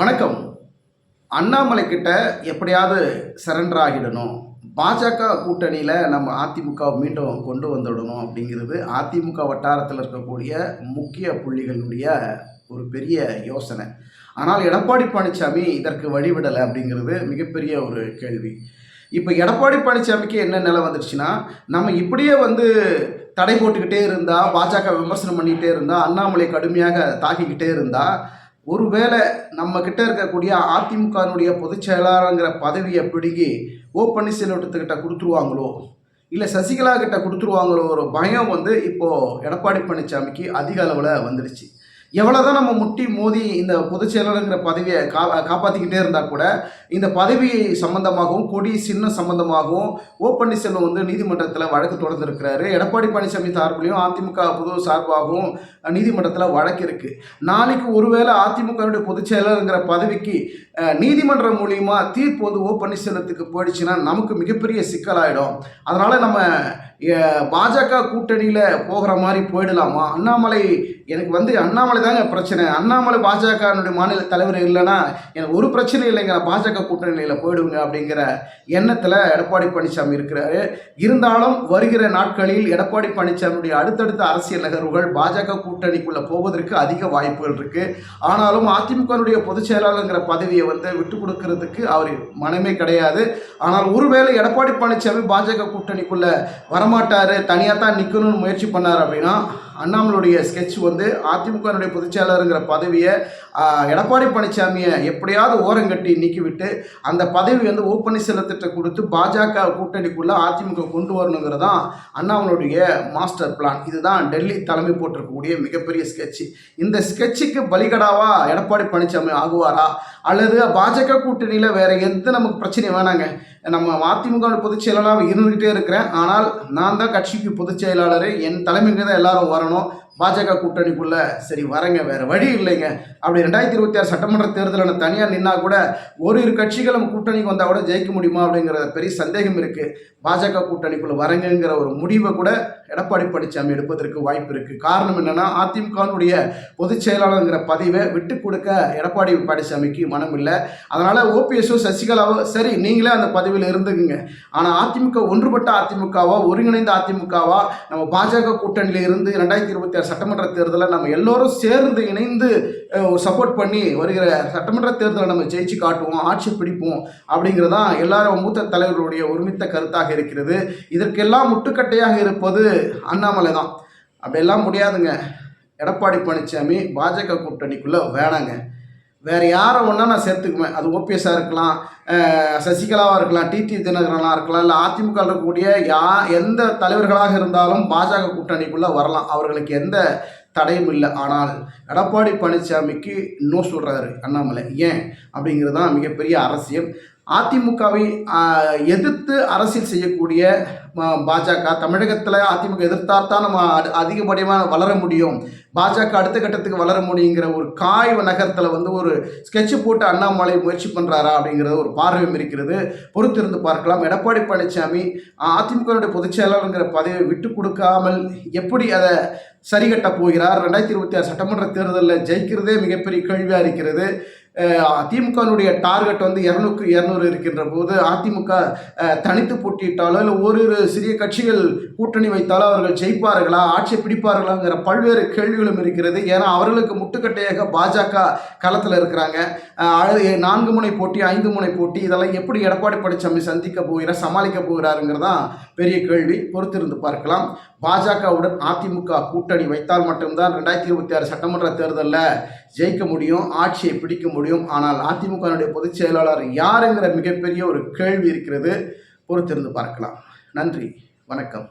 வணக்கம். அண்ணாமலை கிட்ட எப்படியாவது சரண்டர் ஆகிடணும். பாஜக கூட்டணியில் நம்ம அதிமுக மீண்டும் கொண்டு வந்துடணும் அப்படிங்கிறது அதிமுக வட்டாரத்தில் இருக்கக்கூடிய முக்கிய புள்ளிகளுடைய ஒரு பெரிய யோசனை. ஆனால் எடப்பாடி பழனிசாமி இதற்கு வழிவிடலை அப்படிங்கிறது மிகப்பெரிய ஒரு கேள்வி. இப்போ எடப்பாடி பழனிசாமிக்கு என்ன நிலை வந்துடுச்சுன்னா நம்ம இப்படியே வந்து தடை போட்டுக்கிட்டே இருந்தால் பாஜக விமர்சனம் பண்ணிக்கிட்டே இருந்தால் அண்ணாமலை கடுமையாக தாக்கிக்கிட்டே இருந்தால் ஒருவேளை நம்ம கிட்ட இருக்கக்கூடிய அதிமுகனுடைய பொதுச் செயலாளருங்கிற பதவியை பிடுங்கி ஓ பன்னீர்செல்வத்துக்கிட்ட கொடுத்துருவாங்களோ? இல்லை சசிகலா கிட்ட கொடுத்துருவாங்களோ ஒரு பயம் வந்து இப்போது எடப்பாடி பழனிசாமிக்கு அதிக அளவில் வந்துடுச்சு. எவ்வளோதான் நம்ம முட்டி மோதி இந்த பொதுச் செயலாளருங்கிற பதவியை கா காப்பாற்றிக்கிட்டே இருந்தால் கூட இந்த பதவி சம்பந்தமாகவும் கொடி சின்னம் சம்பந்தமாகவும் ஓ பன்னீர்செல்வம் வந்து நீதிமன்றத்தில் வழக்கு தொடர்ந்துருக்கிறாரு. எடப்பாடி பழனிசாமி சார்பிலையும் அதிமுக பொது சார்பாகவும் நீதிமன்றத்தில் வழக்கு இருக்குது நாளைக்கு ஒருவேளை அதிமுகவுடைய பொதுச் செயலாளருங்கிற பதவிக்கு நீதிமன்றம் மூலியமா தீர்ப்பு வந்து ஓ பன்னீர்செல்வத்துக்கு போயிடுச்சுன்னா நமக்கு மிகப்பெரிய சிக்கலாயிடும். அதனால் நம்ம பாஜக கூட்டணியில் போகிற மாதிரி போயிடலாமா? அண்ணாமலை எனக்கு வந்து அண்ணாமலை தாங்க பிரச்சனை. அண்ணாமலை பாஜகனுடைய மாநில தலைவர் இல்லைன்னா எனக்கு ஒரு பிரச்சனை இல்லைங்கிற பாஜக கூட்டணியில் போயிடுங்க அப்படிங்கிற எண்ணத்தில் எடப்பாடி பழனிசாமி இருக்கிறாரு. இருந்தாலும் வருகிற நாட்களில் எடப்பாடி பழனிசாமியுடைய அடுத்தடுத்த அரசியல் நகர்வுகள் பாஜக கூட்டணிக்குள்ளே போவதற்கு அதிக வாய்ப்புகள் இருக்குது ஆனாலும் அதிமுகனுடைய பொதுச் செயலாளருங்கிற பதவியை வந்து விட்டு கொடுக்கறதுக்கு அவர் மனமே கிடையாது. ஆனால் ஒருவேளை எடப்பாடி பழனிசாமி பாஜக கூட்டணிக்குள்ளே வரமாட்டார் தனியாக தான் நிற்கணும்னு முயற்சி பண்ணார் அப்படின்னா அண்ணாமலுடைய ஸ்கெட்ச் வந்து அதிமுகனுடைய பொதுச்செயலருங்கிற பதவியை எடப்பாடி பழனிசாமியை எப்படியாவது ஓரங்கட்டி நீக்கிவிட்டு அந்த பதவி வந்து ஓ பன்னீர்செல்வத்திட்ட கொடுத்து பாஜக கூட்டணிக்குள்ளே அதிமுக கொண்டு வரணுங்கிறது தான் அண்ணாமலுடைய மாஸ்டர் பிளான் இதுதான் டெல்லி தலைமை போட்டிருக்கக்கூடிய மிகப்பெரிய ஸ்கெட்ச் இந்த ஸ்கெட்சுக்கு பலிகடாவா எடப்பாடி பழனிசாமி ஆகுவாரா? அல்லது பாஜக கூட்டணியில் வேற எந்த நமக்கு பிரச்சனை வேணாங்க? நம்ம அதிமுக பொதுச் செயலாளராக இருந்துகிட்டே இருக்கிறேன். ஆனால் நான் தான் கட்சிக்கு பொதுச் செயலாளர் என் தலைமைக்கு தான் எல்லாரும் வரணும். erano பாஜக கூட்டணிக்குள்ள சரி வரங்க வேற வழி இல்லைங்க. அப்படி ரெண்டாயிரத்தி இருபத்தி ஆறு சட்டமன்ற தேர்தலில் தனியாக நின்னா கூட ஒரு இரு கட்சிகளும் கூட்டணிக்கு வந்தால் கூட ஜெயிக்க முடியுமா அப்படிங்கிற பெரிய சந்தேகம் இருக்கு. பாஜக கூட்டணிக்குள்ள வரங்கங்கிற ஒரு முடிவை கூட எடப்பாடி பழனிசாமி எடுப்பதற்கு வாய்ப்பு இருக்கு. காரணம் என்னன்னா அதிமுகனுடைய பொதுச் செயலாளருங்கிற பதவியை விட்டு கொடுக்க எடப்பாடி பழனிசாமிக்கு மனம் இல்லை. அதனால ஓபிஎஸ்ஓ சசிகலாவோ சரி நீங்களே அந்த பதவியில் இருந்துக்குங்க. ஆனால் அதிமுக ஒன்றுபட்ட அதிமுகவா ஒருங்கிணைந்த அதிமுகவா நம்ம பாஜக கூட்டணியில் இருந்து ரெண்டாயிரத்தி இருபத்தி ஆறு சட்டமன்ற தேர்தலை நம்ம எல்லோரும் சேர்ந்து இணைந்து சப்போர்ட் பண்ணி வருகிற சட்டமன்ற தேர்தலை நம்ம ஜெயிச்சு காட்டுவோம் ஆட்சி பிடிப்போம் அப்படிங்கிறதான் எல்லாரும் மூத்த தலைவர்களுடைய ஒருமித்த கருத்தாக இருக்கிறது. இதற்கெல்லாம் முட்டுக்கட்டையாக இருப்பது அண்ணாமலை தான். அப்படியெல்லாம் முடியாதுங்க. எடப்பாடி பழனிசாமி பாஜக கூட்டணிக்குள்ளே வேணாங்க. வேறு யாரை ஒன்றா நான் சேர்த்துக்குவேன்? அது ஓபிஎஸ்ஸாக இருக்கலாம் சசிகலாவாக இருக்கலாம் டிடி தினகரனாக இருக்கலாம் இல்லை அதிமுக இருக்கக்கூடிய யா எந்த தலைவர்களாக இருந்தாலும் பாஜக கூட்டணிக்குள்ளே வரலாம். அவர்களுக்கு எந்த தடையும் இல்லை. ஆனால் எடப்பாடி பழனிசாமிக்கு இன்னும் சொல்கிறாரு அண்ணாமலை. ஏன்? அப்படிங்கிறது தான் மிகப்பெரிய அரசியல். அதிமுகவை எதிர்த்து அரசியல் செய்யக்கூடிய பாஜக தமிழகத்தில் அதிமுக எதிர்த்தால் தான் நம்ம அதி- அதிகப்படியாக வளர முடியும். பாஜக அடுத்த கட்டத்துக்கு வளர முடியுங்கிற ஒரு காய் நகரத்தில் வந்து ஒரு ஸ்கெட்ச் போட்டு அண்ணாமலை முயற்சி பண்ணுறாரா அப்படிங்கிறது ஒரு பார்வையும் இருக்கிறது. பொறுத்திருந்து பார்க்கலாம். எடப்பாடி பழனிசாமி அதிமுகவுடைய பொதுச் செயலாளருங்கிற பதவியை விட்டு கொடுக்காமல் எப்படி அதை சரிகட்ட போகிறார்? ரெண்டாயிரத்தி இருபத்தி ஆறு சட்டமன்ற தேர்தலில் ஜெயிக்கிறதே மிகப்பெரிய கேள்வியாக இருக்கிறது. திமுகனுடைய டார்கெட் வந்து இரநூக்கு இரநூறு இருக்கின்ற போது அதிமுக தனித்து போட்டியிட்டாலோ இல்லை ஓரிரு சிறிய கட்சிகள் கூட்டணி வைத்தாலோ அவர்கள் ஜெயிப்பார்களா ஆட்சியை பிடிப்பார்களாங்கிற பல்வேறு கேள்விகளும் இருக்கிறது. ஏன்னா அவர்களுக்கு முட்டுக்கட்டையாக பாஜக களத்தில் இருக்கிறாங்க. நான்கு முனை போட்டி ஐந்து முனை போட்டி இதெல்லாம் எப்படி எடப்பாடி பழனிசாமி சந்திக்க போகிறார் சமாளிக்க போகிறாருங்கிறது தான் பெரிய கேள்வி. பொறுத்திருந்து பார்க்கலாம். பாஜகவுடன் அதிமுக கூட்டணி வைத்தால் மட்டும்தான் ரெண்டாயிரத்தி இருபத்தி ஆறு சட்டமன்ற தேர்தலில் ஜெயிக்க முடியும் ஆட்சியை பிடிக்க முடியும். ஆனால் அதிமுகனுடைய பொதுச் செயலாளர் யாருங்கிற மிகப்பெரிய ஒரு கேள்வி இருக்கிறது. பொறுத்திருந்து பார்க்கலாம். நன்றி. வணக்கம்.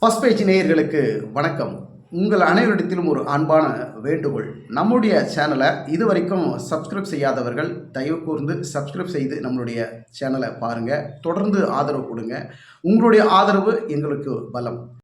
ஃபஸ்ட் பேஜ் நேயர்களுக்கு வணக்கம். உங்கள் அனைவரிடத்திலும் ஒரு அன்பான வேண்டுகோள். நம்முடைய சேனலை இதுவரைக்கும் சப்ஸ்கிரைப் செய்யாதவர்கள் தயவு கூர்ந்து சப்ஸ்கிரைப் செய்து நம்மளுடைய சேனலை பாருங்கள் தொடர்ந்து ஆதரவு கொடுங்க. உங்களுடைய ஆதரவு எங்களுக்கு பலம்.